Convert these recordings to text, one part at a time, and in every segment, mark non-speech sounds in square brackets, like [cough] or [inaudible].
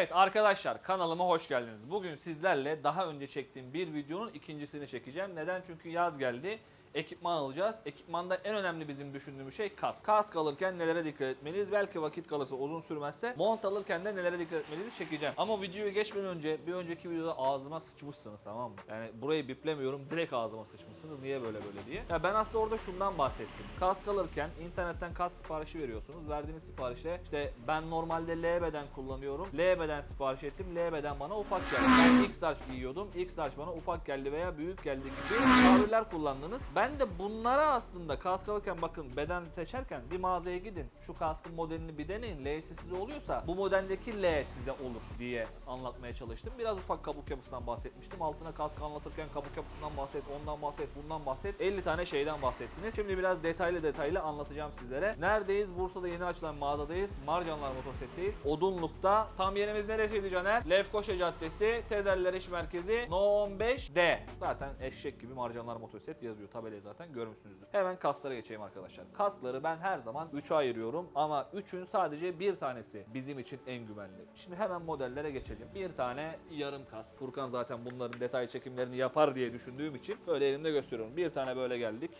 Evet arkadaşlar kanalıma hoş geldiniz. Bugün sizlerle daha önce çektiğim bir videonun ikincisini çekeceğim. Neden? Çünkü yaz geldi. Ekipman alacağız. Ekipmanda en önemli bizim düşündüğümüz şey kask. Kask alırken nelere dikkat etmeliyiz? Belki vakit kalırsa uzun sürmezse mont alırken de nelere dikkat etmeliyiz çekeceğim. Ama videoyu geçmeden önce bir önceki videoda ağzıma sıçmışsınız tamam mı? Yani burayı biplemiyorum direkt ağzıma sıçmışsınız. Niye böyle böyle diye. Ya ben aslında orada şundan bahsettim. Kask alırken internetten kask siparişi veriyorsunuz. Verdiğiniz siparişte işte ben normalde L beden kullanıyorum. L beden sipariş ettim. L beden bana ufak geldi. Ben X large giyiyordum. X large bana ufak geldi veya büyük geldi gibi tabirler kullandınız. Ben de bunlara aslında kask alırken bakın beden seçerken bir mağazaya gidin. Şu kaskın modelini bir deneyin. L'si size oluyorsa bu modeldeki L size olur diye anlatmaya çalıştım. Biraz ufak kabuk yapısından bahsetmiştim. Altına kask anlatırken kabuk yapısından bahset, ondan bahset, bundan bahset. 50 tane şeyden bahsettiniz. Şimdi biraz detaylı detaylı anlatacağım sizlere. Neredeyiz? Bursa'da yeni açılan mağazadayız. Marcanlar Motoset'teyiz. Odunluk'ta. Tam yerimiz neresiydi Caner? Lefkoşa Caddesi, Tezeller İş Merkezi, No 15D. Zaten eşek gibi Marcanlar Motoset yazıyor. Tabelayı zaten görmüşsünüzdür. Hemen kaslara geçeyim arkadaşlar. Kasları ben her zaman 3'e ayırıyorum ama 3'ün sadece bir tanesi bizim için en güvenli. Şimdi hemen modellere geçelim. Bir tane yarım kask. Furkan zaten bunların detay çekimlerini yapar diye düşündüğüm için böyle elimde gösteriyorum. Bir tane böyle geldik.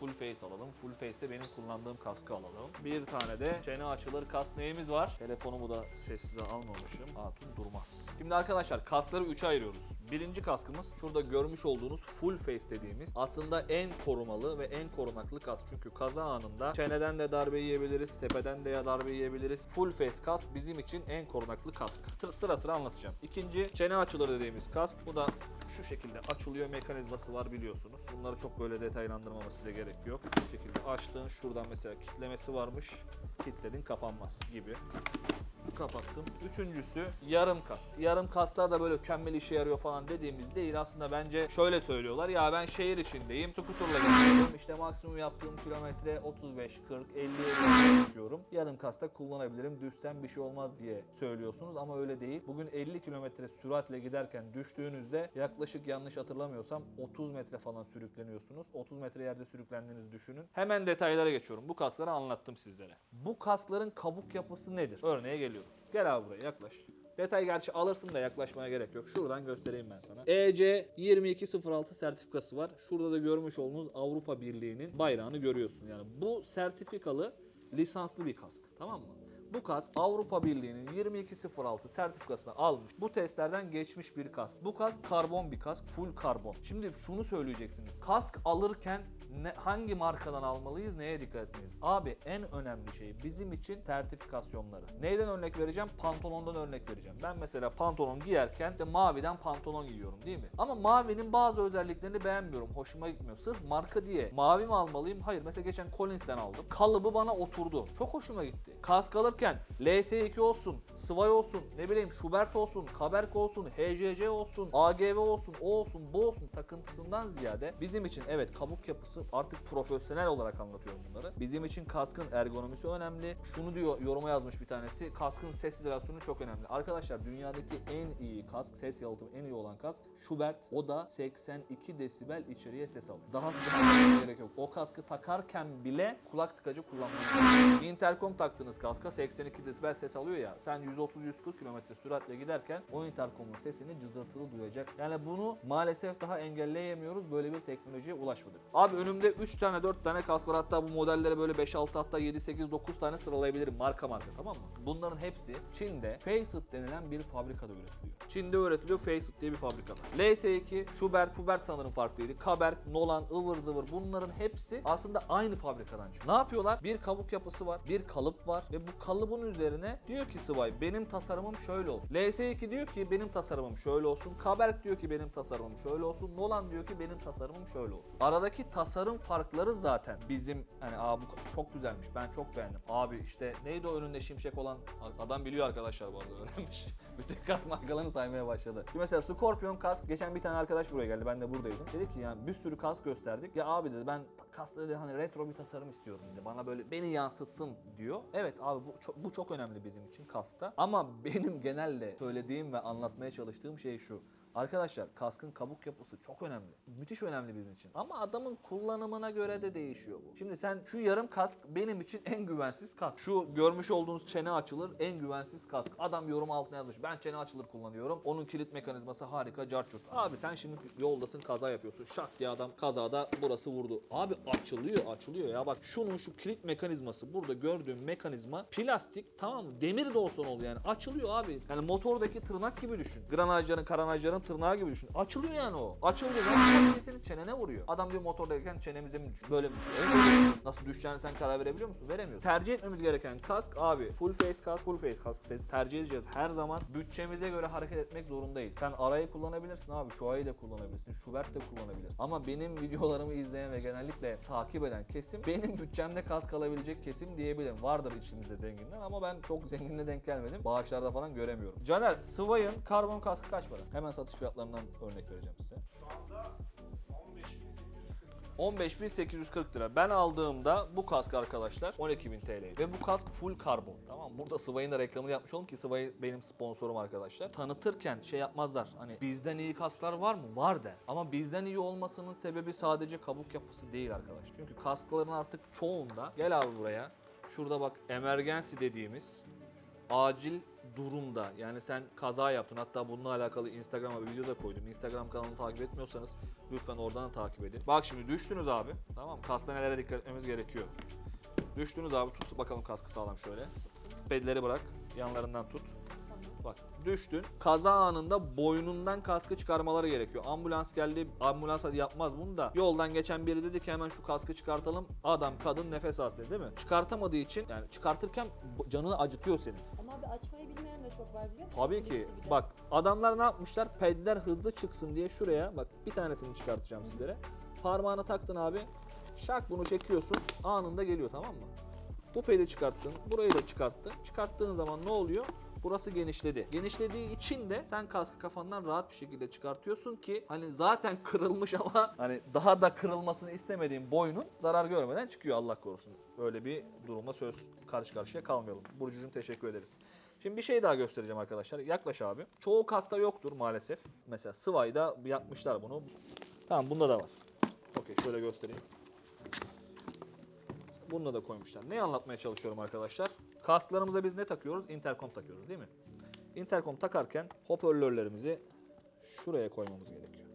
Full face alalım. Full face'te benim kullandığım kaskı alalım. Bir tane de çene açılır kask neyimiz var? Telefonumu da sessize almamışım. Hatun durmaz. Şimdi arkadaşlar kaskları 3'e ayırıyoruz. Birinci kaskımız şurada görmüş olduğunuz full face dediğimiz aslında en korumalı ve en korunaklı kask. Çünkü kaza anında çeneden de darbe yiyebiliriz, tepeden de ya darbe yiyebiliriz. Full face kask bizim için en korunaklı kask. Sıra sıra anlatacağım. İkinci çene açılır dediğimiz kask. Bu da şu şekilde açılıyor mekanizması var biliyorsunuz. Bunları çok böyle detaylandırmama size gerek yok. Bu şekilde açtın şuradan mesela kitlemesi varmış. Kitledin kapanmaz gibi kapattım. Üçüncüsü yarım kask. Yarım kasklar da böyle mükemmel işe yarıyor falan dediğimiz değil. Aslında bence şöyle söylüyorlar. Ya ben şehir içindeyim. Skuterla gidiyorum. İşte maksimum yaptığım kilometre 35, 40, 50 yapıyorum. Yarım kaskta kullanabilirim. Düşsem bir şey olmaz diye söylüyorsunuz ama öyle değil. Bugün 50 kilometre süratle giderken düştüğünüzde yaklaşık yanlış hatırlamıyorsam 30 metre falan sürükleniyorsunuz. 30 metre yerde sürüklendiğinizi düşünün. Hemen detaylara geçiyorum. Bu kaskları anlattım sizlere. Bu kaskların kabuk yapısı nedir? Örneğe geliyorum. Gel abi buraya yaklaş. Detay gerçi alırsın da yaklaşmaya gerek yok. Şuradan göstereyim ben sana. EC 2206 sertifikası var. Şurada da görmüş olduğunuz Avrupa Birliği'nin bayrağını görüyorsun. Yani bu sertifikalı lisanslı bir kask. Tamam mı? Bu kask Avrupa Birliği'nin 2206 sertifikasını almış. Bu testlerden geçmiş bir kask. Bu kask karbon bir kask. Full karbon. Şimdi şunu söyleyeceksiniz. Kask alırken ne, hangi markadan almalıyız? Neye dikkat etmeliyiz? Abi en önemli şey bizim için sertifikasyonları. Neyden örnek vereceğim? Pantolondan örnek vereceğim. Ben mesela pantolon giyerken de maviden pantolon giyiyorum değil mi? Ama mavinin bazı özelliklerini beğenmiyorum. Hoşuma gitmiyor. Sırf marka diye mavi mi almalıyım? Hayır. Mesela geçen Collins'ten aldım. Kalıbı bana oturdu. Çok hoşuma gitti. Kask alırken LS2 olsun, Sway olsun, ne bileyim Schubert olsun, Kaberk olsun, HCC olsun, AGV olsun, o olsun, bu olsun takıntısından ziyade bizim için evet kabuk yapısı artık profesyonel olarak anlatıyorum bunları. Bizim için kaskın ergonomisi önemli. Şunu diyor yoruma yazmış bir tanesi. Kaskın ses izolasyonu çok önemli. Arkadaşlar dünyadaki en iyi kask, ses yalıtımı en iyi olan kask Schubert. O da 82 desibel içeriye ses alıyor. Daha size gerek yok. O kaskı takarken bile kulak tıkacı kullanmanız Intercom taktığınız kaska 82 desibel ses alıyor ya. Sen 130-140 km süratle giderken o interkomun sesini cızırtılı duyacaksın. Yani bunu maalesef daha engelleyemiyoruz. Böyle bir teknolojiye ulaşmadık. Abi önümde 3 tane 4 tane kask var. Hatta bu modellere böyle 5-6 hatta 7-8-9 tane sıralayabilirim. Marka marka tamam mı? Bunların hepsi Çin'de Faceit denilen bir fabrikada üretiliyor. Çin'de üretiliyor Faceit diye bir fabrikada. LS2, Schubert, Schubert sanırım farklıydı. Kaberk, Nolan, ıvır zıvır bunların hepsi aslında aynı fabrikadan çıkıyor. Ne yapıyorlar? Bir kabuk yapısı var, bir kalıp var ve bu kalıbın üzerine diyor ki Sway benim tasarımım şöyle olsun. LS2 diyor ki benim tasarımım şöyle olsun. Kaberk diyor ki benim tasarımım şöyle olsun. Nolan diyor ki benim tasarımım şöyle olsun. Aradaki tasarım farkları zaten bizim hani aa bu çok güzelmiş ben çok beğendim. Abi işte neydi o önünde şimşek olan adam biliyor arkadaşlar bu arada [laughs] öğrenmiş. Bütün kask markalarını saymaya başladı. Şimdi mesela Scorpion kask geçen bir tane arkadaş buraya geldi ben de buradaydım. Dedi ki yani bir sürü kask gösterdik. Ya abi dedi ben kaskta dedi hani retro bir tasarım istiyorum dedi. Bana böyle beni yansıtsın diyor. Evet abi bu çok, bu çok önemli bizim için kaskta. Ama benim genelde söylediğim ve anlatmaya çalıştığım şey şu. Arkadaşlar kaskın kabuk yapısı çok önemli. Müthiş önemli bizim için. Ama adamın kullanımına göre de değişiyor bu. Şimdi sen şu yarım kask benim için en güvensiz kask. Şu görmüş olduğunuz çene açılır en güvensiz kask. Adam yorum altına yazmış. Ben çene açılır kullanıyorum. Onun kilit mekanizması harika carçurt. Abi sen şimdi yoldasın kaza yapıyorsun. Şak diye adam kazada burası vurdu. Abi açılıyor açılıyor ya. Bak şunun şu kilit mekanizması burada gördüğüm mekanizma plastik tamam mı? Demir de olsa ne oluyor yani. Açılıyor abi. Yani motordaki tırnak gibi düşün. Granajların, karanajların tırnağı gibi düşün. Açılıyor yani o. Yani senin çenene vuruyor. Adam diyor motordayken çenemize mi düşüyor? Böyle mi düşüyor? Evet. Nasıl düşeceğini sen karar verebiliyor musun? Veremiyorsun. Tercih etmemiz gereken kask abi. Full face kask, full face kask tercih edeceğiz. Her zaman bütçemize göre hareket etmek zorundayız. Sen arayı kullanabilirsin abi. Şu ayı da kullanabilirsin. Şubert de kullanabilirsin. Ama benim [laughs] videolarımı izleyen ve genellikle takip eden kesim benim bütçemde kask alabilecek kesim diyebilirim. Vardır içimizde zenginler ama ben çok zenginle denk gelmedim. Bağışlarda falan göremiyorum. Caner, Sway'ın karbon kaskı kaç para? Hemen satış fiyatlarından örnek vereceğim size. Şu anda 15.840. 15.840 lira. Ben aldığımda bu kask arkadaşlar 12.000 TL. Ve bu kask full karbon. Tamam mı? Burada Sway'ın da reklamını yapmış oldum ki Sway benim sponsorum arkadaşlar. Tanıtırken şey yapmazlar. Hani bizden iyi kasklar var mı? Var der. Ama bizden iyi olmasının sebebi sadece kabuk yapısı değil arkadaş. Çünkü kaskların artık çoğunda gel abi buraya. Şurada bak emergency dediğimiz acil durumda yani sen kaza yaptın hatta bununla alakalı Instagram'a bir video da koydum. Instagram kanalını takip etmiyorsanız lütfen oradan da takip edin. Bak şimdi düştünüz abi. Tamam mı? Kaskta nelere dikkat etmemiz gerekiyor. Düştünüz abi tut bakalım kaskı sağlam şöyle. Pedleri bırak yanlarından tut. Bak düştün. Kaza anında boynundan kaskı çıkarmaları gerekiyor. Ambulans geldi. Ambulans hadi yapmaz bunu da. Yoldan geçen biri dedi ki hemen şu kaskı çıkartalım. Adam kadın nefes dedi, değil mi? Çıkartamadığı için yani çıkartırken canını acıtıyor senin. Ama abi açmayı bilmeyen de çok var biliyor musun? Tabii ki. Bak adamlar ne yapmışlar? Pedler hızlı çıksın diye şuraya bak bir tanesini çıkartacağım sizlere. Parmağını taktın abi. Şak bunu çekiyorsun. Anında geliyor tamam mı? Bu pedi çıkarttın. Burayı da çıkarttın. Çıkarttığın zaman ne oluyor? Burası genişledi. Genişlediği için de sen kaskı kafandan rahat bir şekilde çıkartıyorsun ki hani zaten [laughs] kırılmış ama hani daha da kırılmasını istemediğin boynun zarar görmeden çıkıyor Allah korusun. Öyle bir durumla söz karşı karşıya kalmayalım. Burcucuğum teşekkür ederiz. Şimdi bir şey daha göstereceğim arkadaşlar. Yaklaş abi. Çoğu kasta yoktur maalesef. Mesela Sway'da yapmışlar bunu. Tamam bunda da var. Okey şöyle göstereyim. Bununla da koymuşlar. Ne anlatmaya çalışıyorum arkadaşlar? Kasklarımıza biz ne takıyoruz? Intercom takıyoruz değil mi? Intercom takarken hoparlörlerimizi şuraya koymamız gerekiyor.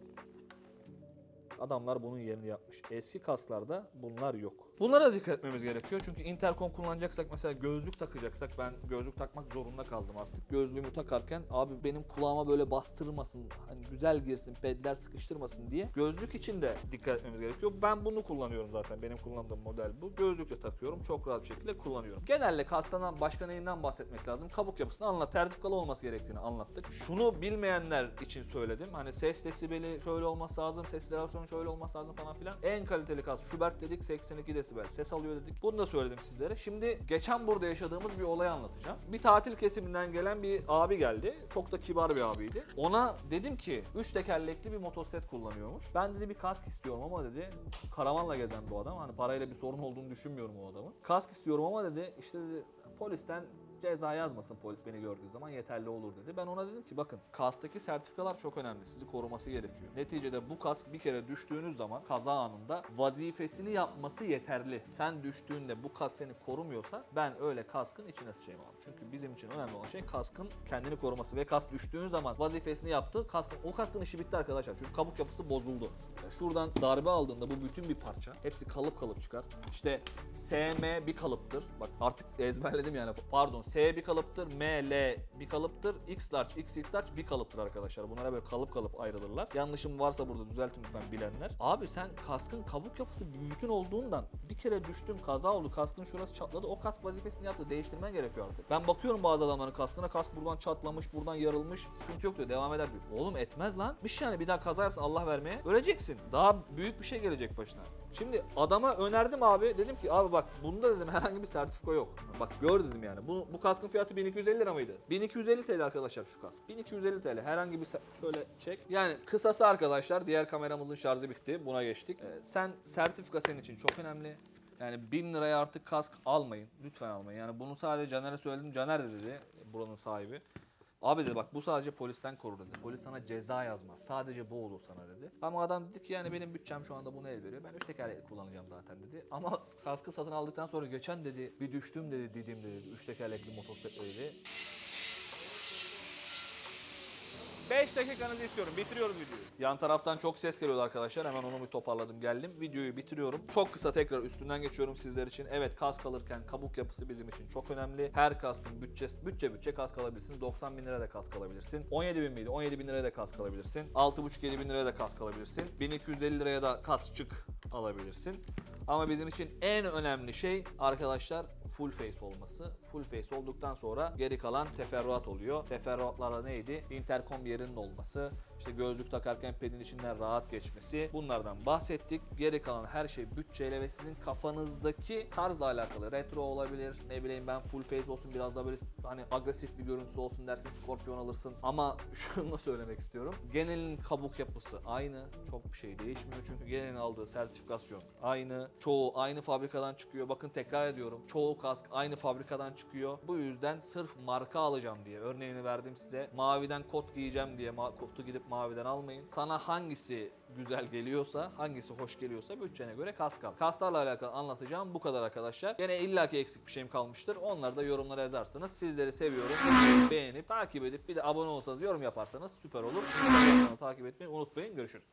Adamlar bunun yerini yapmış. Eski kasklarda bunlar yok. Bunlara dikkat etmemiz gerekiyor. Çünkü intercom kullanacaksak mesela gözlük takacaksak ben gözlük takmak zorunda kaldım artık. Gözlüğümü takarken abi benim kulağıma böyle bastırmasın, hani güzel girsin, pedler sıkıştırmasın diye gözlük için de dikkat etmemiz gerekiyor. Ben bunu kullanıyorum zaten. Benim kullandığım model bu. Gözlükle takıyorum. Çok rahat bir şekilde kullanıyorum. Genelde kastadan başka neyinden bahsetmek lazım? Kabuk yapısını anlat. Tertikalı olması gerektiğini anlattık. Şunu bilmeyenler için söyledim. Hani ses desibeli şöyle olması lazım, ses izolasyonu şöyle olması lazım falan filan. En kaliteli kas Schubert dedik 82 desibel ses alıyor dedik. Bunu da söyledim sizlere. Şimdi geçen burada yaşadığımız bir olayı anlatacağım. Bir tatil kesiminden gelen bir abi geldi. Çok da kibar bir abiydi. Ona dedim ki 3 tekerlekli bir motosiklet kullanıyormuş. Ben dedi bir kask istiyorum ama dedi karavanla gezen bu adam. Hani parayla bir sorun olduğunu düşünmüyorum o adamın. Kask istiyorum ama dedi işte dedi polisten ceza yazmasın polis beni gördüğü zaman yeterli olur dedi. Ben ona dedim ki bakın kask'taki sertifikalar çok önemli. Sizi koruması gerekiyor. Neticede bu kask bir kere düştüğünüz zaman kaza anında vazifesini yapması yeterli. Sen düştüğünde bu kask seni korumuyorsa ben öyle kaskın içine sıçayım abi. Çünkü bizim için önemli olan şey kaskın kendini koruması ve kask düştüğün zaman vazifesini yaptı. Kaskın, o kaskın işi bitti arkadaşlar. Çünkü kabuk yapısı bozuldu. Yani şuradan darbe aldığında bu bütün bir parça. Hepsi kalıp kalıp çıkar. İşte SM bir kalıptır. Bak artık ezberledim yani. Pardon S bir kalıptır, M, L bir kalıptır, X large, XX large bir kalıptır arkadaşlar. Bunlara böyle kalıp kalıp ayrılırlar. Yanlışım varsa burada düzeltin lütfen bilenler. Abi sen kaskın kabuk yapısı bütün olduğundan bir kere düştüm kaza oldu kaskın şurası çatladı o kask vazifesini yaptı değiştirmen gerekiyor artık. Ben bakıyorum bazı adamların kaskına kask buradan çatlamış buradan yarılmış sıkıntı yok diyor devam eder diyor. Oğlum etmez lan. Bir şey yani bir daha kaza yapsın Allah vermeye öleceksin. Daha büyük bir şey gelecek başına. Şimdi adama önerdim abi dedim ki abi bak bunda dedim herhangi bir sertifika yok. Bak gör dedim yani. Bu, bu kaskın fiyatı 1250 lira mıydı? 1250 TL arkadaşlar şu kask. 1250 TL herhangi bir şöyle çek. Yani kısası arkadaşlar diğer kameramızın şarjı bitti. Buna geçtik. Ee, sen sertifika senin için çok önemli. Yani 1000 liraya artık kask almayın. Lütfen almayın. Yani bunu sadece Caner'e söyledim. Caner de dedi buranın sahibi. Abi dedi bak bu sadece polisten korur dedi. Polis sana ceza yazmaz. Sadece bu olur sana dedi. Ama adam dedi ki yani benim bütçem şu anda buna el veriyor. Ben üç tekerlekli kullanacağım zaten dedi. Ama [laughs] kaskı satın aldıktan sonra geçen dedi bir düştüm dedi dedim dedi. Üç tekerlekli motosikletle dedi. 5 dakikanızı istiyorum. Bitiriyoruz videoyu. Yan taraftan çok ses geliyordu arkadaşlar. Hemen onu bir toparladım geldim. Videoyu bitiriyorum. Çok kısa tekrar üstünden geçiyorum sizler için. Evet kask alırken kabuk yapısı bizim için çok önemli. Her kaskın bütçesi, bütçe bütçe kask alabilirsin. 90 bin liraya da kask alabilirsin. 17 bin miydi? 17 bin liraya da kask alabilirsin. 6,5-7 bin liraya da kask alabilirsin. 1250 liraya da kaskçık alabilirsin. Ama bizim için en önemli şey arkadaşlar full face olması. Full face olduktan sonra geri kalan teferruat oluyor. Teferruatlarda neydi? Intercom yerinin olması, işte gözlük takarken pedin içinden rahat geçmesi. Bunlardan bahsettik. Geri kalan her şey bütçeyle ve sizin kafanızdaki tarzla alakalı. Retro olabilir. Ne bileyim ben full face olsun biraz daha böyle hani agresif bir görüntüsü olsun dersin Scorpion alırsın. Ama [laughs] şunu da söylemek istiyorum. Genelin kabuk yapısı aynı. Çok bir şey değişmiyor. Çünkü genelin aldığı sertifikasyon aynı. Çoğu aynı fabrikadan çıkıyor. Bakın tekrar ediyorum. Çoğu kask aynı fabrikadan çıkıyor. Bu yüzden sırf marka alacağım diye örneğini verdim size. Maviden kot giyeceğim diye kotu gidip maviden almayın. Sana hangisi güzel geliyorsa, hangisi hoş geliyorsa bütçene göre kask al. Kasklarla alakalı anlatacağım bu kadar arkadaşlar. Gene illaki eksik bir şeyim kalmıştır. Onları da yorumlara yazarsanız sizleri seviyorum. Beğenip takip edip bir de abone olsanız yorum yaparsanız süper olur. Takip etmeyi unutmayın. Görüşürüz.